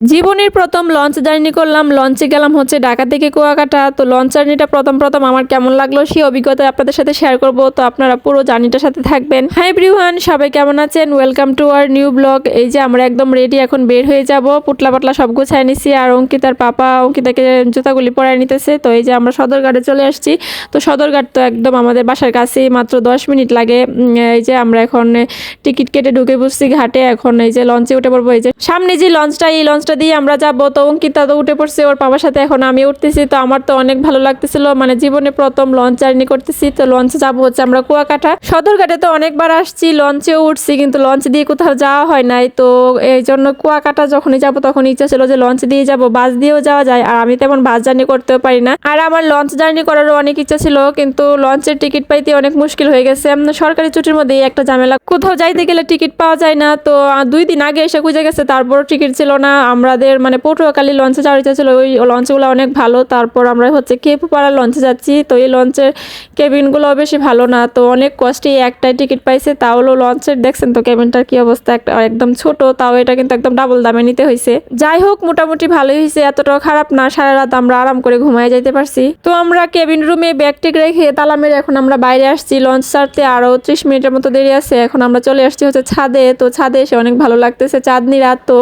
জীবনের প্রথম launch journey করলাম, লঞ্চে গেলাম হচ্ছে ঢাকা থেকে কুয়াকাটা। তো লঞ্চ জার্নিটা প্রথম প্রথম আমার কেমন লাগল সেই অভিজ্ঞতা আপনাদের সাথে শেয়ার করব। তো আপনারা পুরো জার্নিটার সাথে থাকবেন। হাই ব্রিওয়ান সবাই কেমন আছেন? Welcome to our new blog এই যে আমরা একদম রেডি এখন বের হয়ে যাব। পুটলা পাটলা সব গুছাই নিছি আর অঙ্কিতার পাপা অঙ্কিতাকে জুতাগুলি পরাই নিতেছে। তো এই যে আমরা সদরঘাটে চলে আসছি। তো সদরঘাট তো একদম আমাদের বাসার কাছেই, মাত্র দশ মিনিট লাগে। এই যে আমরা এখন টিকিট কেটে ঢুকে বসছি ঘাটে। এখন এই যে লঞ্চে উঠে পড়ব। এই যে সামনে যে লঞ্চটা, এই লঞ্চটা দিয়ে আমরা যাব, তো অঙ্কিতা তো উঠে পড়ছে, ওর বাবার সাথে এখন আমি উঠতেছি, তো আমার তো অনেক ভালো লাগতেছিল মানে জীবনে প্রথম লঞ্চ জার্নি করতেছি, তো লঞ্চে যাব হচ্ছে আমরা কুয়াকাটা। সদরঘাটে তো অনেকবার আসছি লঞ্চেও উঠছি, কিন্তু লঞ্চ দিয়ে কোথাও যাওয়া হয় নাই, তো এই জন্য কুয়াকাটা যখনই যাব তখন ইচ্ছা ছিল যে লঞ্চ দিয়ে যাব, বাস দিয়েও যাওয়া যায়, আর আমি তেমন বাস জার্নি করতেও পারি না। আর আমার লঞ্চ জার্নি করারও অনেক ইচ্ছা ছিল, কিন্তু লঞ্চের টিকিট পাইতে অনেক মুশকিল হয়ে গেছে সরকারি ছুটির মধ্যে একটা ঝামেলা। কোথাও যাইতে গেলে টিকিট পাওয়া যায় না, তো দুই দিন আগে এসে খুঁজে গেছে, তারপরও টিকিট ছিল না আমাদের মানে পটুয়াখালী লঞ্চে যাওয়ার ইচ্ছা ছিল, ওই লঞ্চগুলো অনেক ভালো। তারপর আমরা হচ্ছে কেপুপাড়া লঞ্চে যাচ্ছি। তো এই লঞ্চের কেবিনগুলো বেশি ভালো না। তো অনেক কষ্টে একটাই টিকিট পাইছে, তাও হলো লঞ্চের, দেখছেন তো কেবিনটার কি অবস্থা, একটা একদম ছোট, তাও এটা কিন্তু একদম ডাবল দামে নিতে হয়েছে যাই হোক, মোটামুটি ভালোই হয়েছে এতটাও খারাপ না, সারা রাত আমরা আরাম করে ঘুমায় যাইতে পারছি। তো আমরা কেবিন রুমে ব্যাগ টেক রেখে তালা মেরে এখন আমরা বাইরে আসছি, লঞ্চ ছাড়তে আরও ত্রিশ মিনিটের মতো দেরি আছে, এখন আমরা চলে আসছি হচ্ছে ছাদে। তো ছাদে এসে অনেক ভালো লাগতেছে, চাঁদনি রাত, তো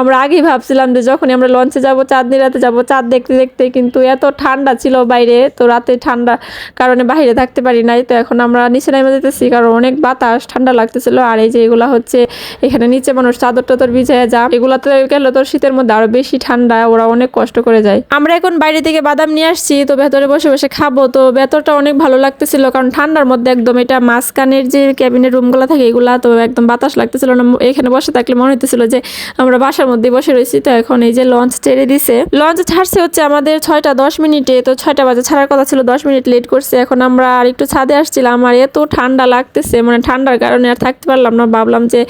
আমরা আগেই ভাবছিলাম যে যখনই আমরা লঞ্চে যাব, চাঁদনি রাতে যাব, চাঁদ দেখতে দেখতে কিন্তু এত ঠান্ডা ছিল বাইরে, তো রাতে ঠান্ডা কারণে বাইরে থাকতে পারি নাই। তো এখন আমরা নিচে নেমে যেতেছি কারণ অনেক বাতাস, ঠান্ডা লাগতেছিল। আর এই যে এগুলা হচ্ছে, এখানে নিচে মানুষ চাদর টাদর বিছায় যা এগুলাতে গেলে তো শীতের মধ্যে আরও বেশি ঠান্ডা, ওরা অনেক কষ্ট করে যায়। আমরা এখন বাইরে থেকে বাদাম নিয়ে আসছি, তো ভেতরে বসে বসে খাব। তো ভেতরটা অনেক ভালো লাগতেছিল কারণ ঠান্ডার মধ্যে একদম এটা মাঝখানের যে ক্যাবিনের রুমগুলো থাকে, এগুলা তো একদম বাতাস লাগতেছিল না। এখানে বসে থাকলে মনে হইতেছিল যে আমরা বাসার মধ্যে বসে রয়েছি। তো এখন এই যে লঞ্চ ছেড়ে দিছে। লঞ্চ ছাড়ছে হচ্ছে আমাদের ছয়টা দশ মিনিটে, তো ছয়টা বাজে ছাড়ার কথা ছিল, দশ মিনিট লেট করছে। এখন আমরা আর একটু ছাদে আসছিলাম, আর এত ঠান্ডা লাগতেছে মানে ঠান্ডার কারণে আর থাকতে পারলাম না। ভাবলাম যে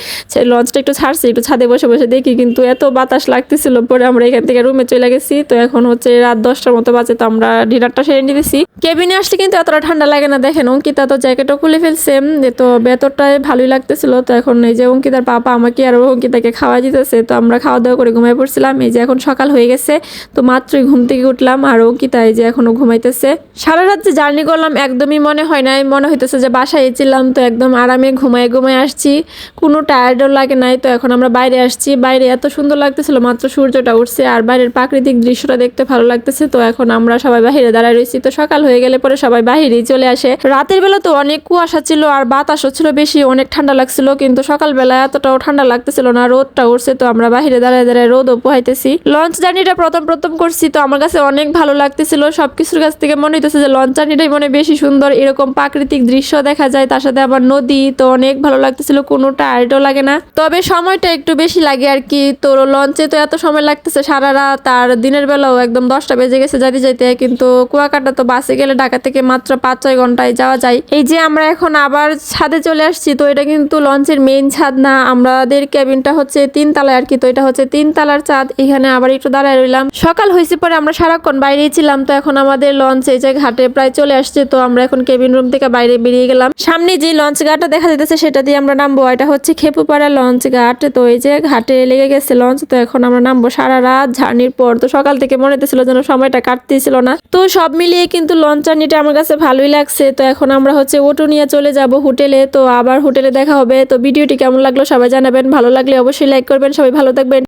লঞ্চটা একটু ছাড়ছে, একটু ছাদে বসে বসে দেখি, কিন্তু এত বাতাস লাগতেছিল, পরে আমরা এখান থেকে রুমে চলে গেছি। তো এখন হচ্ছে রাত দশটার মতো বাজে, তো আমরা ডিনারটা সেরে নিতেছি। কেবিনে আসলে কিন্তু এতটা ঠান্ডা লাগে না, দেখেন অঙ্কিতা তো জ্যাকেটও খুলে ফেলছে তো ভেতরটায় ভালোই লাগতেছিল। তো এখন এই যে অঙ্কিতার পাপা আমাকে আর অঙ্কিতাকে খাওয়া দিতেছে, তো আমরা খাওয়া দাওয়া করে ঘুমাই পড়ছিলাম। এই যে এখন সকাল হয়ে গেছে, তো মাত্রই ঘুম থেকে উঠলাম আর অঙ্কিতা এই যে এখনও ঘুমাইতেছে। সারা রাত যে জার্নি করলাম একদমই মনে হয় নাই, মনে হইতেছে যে বাসায় ছিলাম, তো একদম আরামে ঘুমায় ঘুমায় আসছি। কোনো টায়ার্ডও লাগে নাই, তো এখন আমরা বাইরে আসছি। বাইরে এত সুন্দর লাগতেছিল, মাত্র সূর্যটা উঠছে আর বাইরের প্রাকৃতিক দৃশ্যটা দেখতে ভালো লাগতেছে, তো এখন আমরা সবাই বাহিরে দাঁড়ায় রয়েছি তো সকাল হয়ে গেলে পরে সবাই বাহিরেই চলে আসে। রাতের বেলা তো অনেক কুয়াশা ছিল আর বাতাসও ছিল বেশি, অনেক ঠান্ডা লাগছিল, কিন্তু সকালবেলা এতটাও ঠান্ডা লাগতেছিল না, রোদটা উঠছে, তো আমরা বাহিরে দাঁড়ায় দাঁড়ায় রোদও পোহাইতেছি লঞ্চ জার্নিটা প্রথম প্রথম করছি তো আমার কাছে অনেক ভালো লাগতেছিল। সবকিছুর কাছ থেকে মনে হইতেছে যে লঞ্চ জার্নিটাই মনে বেশি সুন্দর। এরকম প্রাকৃতিক দৃশ্য দেখা যায়, তার সাথে আবার নদী, তো অনেক ভালো লাগতেছিল। কোনো টায়ার্ডও লাগে না। তবে সময়টা একটু বেশি লাগে আর কি। তো লঞ্চে তো এত সময় লাগতেছে সারা রাত আর দিনের বেলাও একদম দশটা বেজে গেছে যাইতে যাইতে। কিন্তু কুয়াকাটা তো বাসে গেলে ঢাকা থেকে মাত্র পাঁচ ছয় ঘন্টায় যাওয়া যায়। এই যে আমরা এখন আবার ছাদে চলে আসছি, তো এটা কিন্তু লঞ্চের মেইন ছাদ না। আমাদের ক্যাবিনটা হচ্ছে তিন তলায় আর কি। তো এটা হচ্ছে তিন তলার ছাদ এখানে আবার একটু দাঁড়ায় রইলাম। সকাল হয়েছে পরে আমরা সারাক্ষণ বাইরেই ছিলাম, তো এখন আমাদের লঞ্চ এই যে ঘাটে প্রায় চলে আসছে, তো আমরা এখন কেবিন রুম থেকে বাইরে বেরিয়ে গেলাম। সামনে যে লঞ্চ ঘাটটা দেখা যেতেছে সেটা দিয়ে আমরা নামবো, এটা হচ্ছে খেপুপাড়া লঞ্চ ঘাট। তো এই যে ঘাটে লেগে গেছে লঞ্চ, তো এখন আমরা নামবো সারা রাত জার্নির পর। তো সকাল থেকে মনে হতেছিল যেন সময়টা কাটতেছিল না। তো সব মিলিয়ে কিন্তু লঞ্চ জার্নিটা আমার কাছে ভালোই লাগছে। তো এখন আমরা হচ্ছে অটো নিয়ে চলে যাব হোটেলে, তো আবার হোটেলে দেখা হবে। তো ভিডিওটি কেমন লাগল সবাই জানাবেন, ভালো লাগলে অবশ্যই লাইক করবেন, সবাই ভালো থাকবেন।